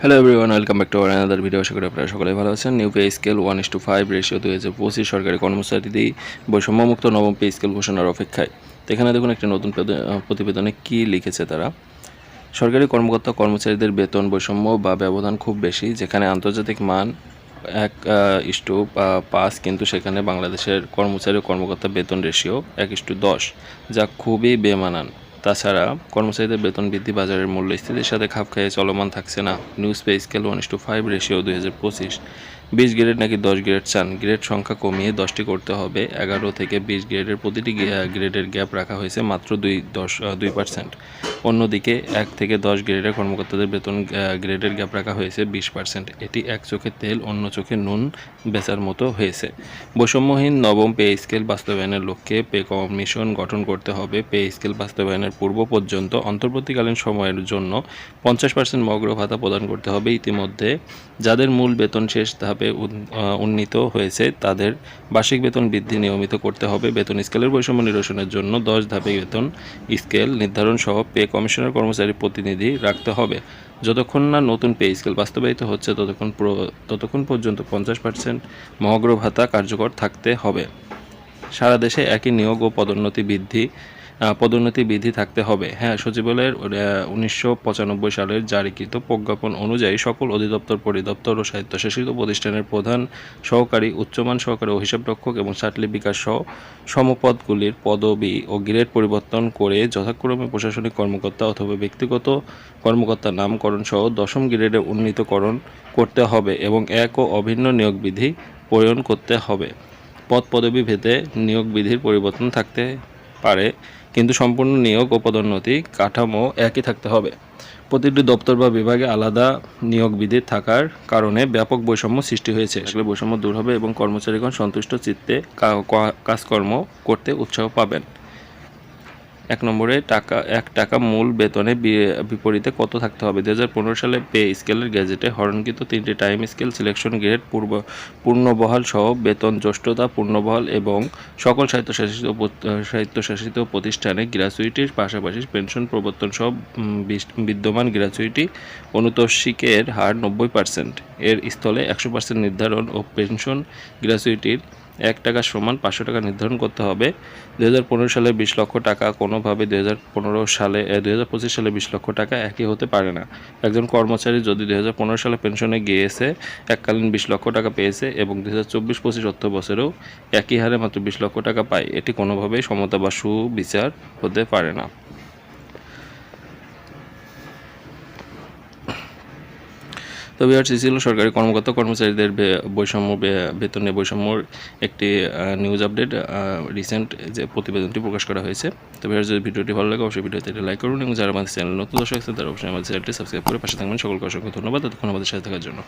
Hello everyone welcome back to our another video আশা করি আপনারা সকলে ভালো আছেন। New pay scale one is to five ratio দুই হাজার পঁচিশ সরকারি কর্মচারীদের বৈষম্যমুক্ত নবম পে স্কেল ঘোষণার অপেক্ষায়। তো এখানে দেখুন একটি নতুন প্রতিবেদনে কী লিখেছে তারা। সরকারি কর্মকর্তা কর্মচারীদের বেতন বৈষম্য বা ব্যবধান খুব বেশি, যেখানে আন্তর্জাতিক মান এক ইস্টু পাঁচ কিন্তু সেখানে বাংলাদেশের কর্মচারী কর্মকর্তা বেতন রেশিও এক ইস্টু দশ, যা খুবই বেমানান। তাছাড়া কর্মচারীদের বেতন বৃদ্ধি, বাজারের মূল্যস্থিতির সাথে খাপ খাইয়ে চলমান থাকছে না। News pay scale one two five, ratio দুই হাজার পঁচিশ। বিশ গ্রেড নাকি দশ গ্রেড? চান, গ্রেড সংখ্যা কমিয়ে দশটি করতে হবে। এগারো থেকে বিশ গ্রেডের প্রতিটি গ্রেডের গ্যাপ রাখা হয়েছে মাত্র দুই দশ দুই পার্সেন্ট। অন্যদিকে এক থেকে দশ গ্রেডের কর্মকর্তাদের বেতন গ্রেডের গ্যাপ রাখা হয়েছে বিশ পার্সেন্ট। এটি এক চোখে তেল, অন্য চোখে নুন বেচার মতো হয়েছে। বৈষম্যহীন নবম পে স্কেল বাস্তবায়নের লক্ষ্যে পে কমিশন গঠন করতে হবে। পে স্কেল বাস্তবায়নের পূর্ব পর্যন্ত অন্তর্বর্তীকালীন সময়ের জন্য পঞ্চাশ পার্সেন্ট মগ্র ভাতা প্রদান করতে হবে। ইতিমধ্যে যাদের মূল বেতন শেষ ধাপে উন- উন্নীত হয়েছে। তাদের বার্ষিক বেতন বৃদ্ধি নিয়মিত করতে হবে। বেতন স্কেলের বৈষম্য নিরসনের জন্য দশ ধাপে বেতন স্কেল নির্ধারণ সহ পে কমিশনের কর্মচারী প্রতিনিধি রাখতে হবে। যতক্ষণ না নতুন পে স্কেল বাস্তবায়িত হচ্ছে, ততক্ষণ ততক্ষণ পর্যন্ত পঞ্চাশ পার্সেন্ট মহাগ্র ভাতা কার্যকর থাকতে হবে। সারা দেশে একই নিয়োগ ও পদোন্নতি বৃদ্ধি পদোন্নতি বিধি থাকতে হবে। হ্যাঁ সচিবালয়ের উনিশশো পঁচানব্বই সালের জারিকৃত প্রজ্ঞাপন অনুযায়ী সকল অধিদপ্তর, পরিদপ্তর ও স্বায়ত্তশাসিত প্রতিষ্ঠানের প্রধান সহকারী, উচ্চমান সহকারী ও হিসাবরক্ষক এবং সাটলি বিকাশ সহ সমপদগুলির পদবি ও গ্রেড পরিবর্তন করে যথাক্রমে প্রশাসনিক কর্মকর্তা অথবা ব্যক্তিগত কর্মকর্তার নামকরণ সহ দশম গ্রেডে উন্নীতকরণ করতে হবে এবং এক ও অভিন্ন নিয়োগ বিধি প্রয়োগ করতে হবে। পদ পদবি ভেদে নিয়োগ বিধির পরিবর্তন থাকতে পারে, কিন্তু সম্পূর্ণ নিয়োগ ও পদোন্নতি কাঠামো একই থাকতে হবে। প্রতিটি দপ্তর বা বিভাগে আলাদা নিয়োগ বিধি থাকার কারণে ব্যাপক বৈষম্য সৃষ্টি হয়েছে। আসলে বৈষম্য দূর হবে এবং কর্মচারীগণ সন্তুষ্ট চিত্তে কাজকর্ম করতে উৎসাহ পাবেন। এক নম্বরে টাকা, এক টাকা মূল বেতনে বিপরীতে কত থাকতে হবে? দু হাজার পনেরো সালে পে স্কেলের গ্যাজেটে হরণকৃত তিনটি টাইম স্কেল, সিলেকশন গ্রেড, পূর্ব, পূর্ণবহাল সহ বেতন জ্যেষ্ঠতা, পূর্ণবহাল এবং সকল স্বায়ত্তশাসিত স্বায়ত্তশাসিত প্রতিষ্ঠানে গ্র্যাচুইটির পাশাপাশি পেনশন প্রবর্তন সহ বিদ্যমান গ্র্যাচুইটি অনুতোষিকের হার নব্বই পার্সেন্ট। এর স্থলে একশো পার্সেন্ট নির্ধারণ ও পেনশন গ্র্যাচুইটির এক টাকা সমান পাঁচশো টাকা নির্ধারণ করতে হবে। দু হাজার পনেরো সালে বিশ লক্ষ টাকা, কোনোভাবে দু হাজার পনেরো সালে দু হাজার পঁচিশ সালে বিশ লক্ষ টাকা একই হতে পারে না। একজন কর্মচারী যদি দু হাজার পনেরো সালে পেনশনে গিয়েছে, এককালীন বিশ লক্ষ টাকা পেয়েছে এবং দু হাজার চব্বিশ পঁচিশ অর্থ বছরেও একই হারে মাত্র বিশ লক্ষ টাকা পায়, এটি কোনোভাবেই সমতা বা সুবিচার হতে পারে না। তবে আর ছিল সরকারি কর্মকর্তা কর্মচারীদের বৈষম্য বেতনে বৈষম্যর একটি নিউজ আপডেট রিসেন্ট যে প্রতিবেদনটি প্রকাশ করা হয়েছে। তো বিহার, যদি ভিডিওটি ভালো লাগে, অবশ্যই ভিডিওতে লাইক করুন এবং যারা আমাদের চ্যানেল নতুন দর্শক আছেন, তারা অবশ্যই আমাদের চ্যানেলটি সাবস্ক্রাইব করে পাশে থাকবেন। সকলকে অসংখ্য ধন্যবাদ। ততক্ষণ আমাদের সাথে থাকার জন্য।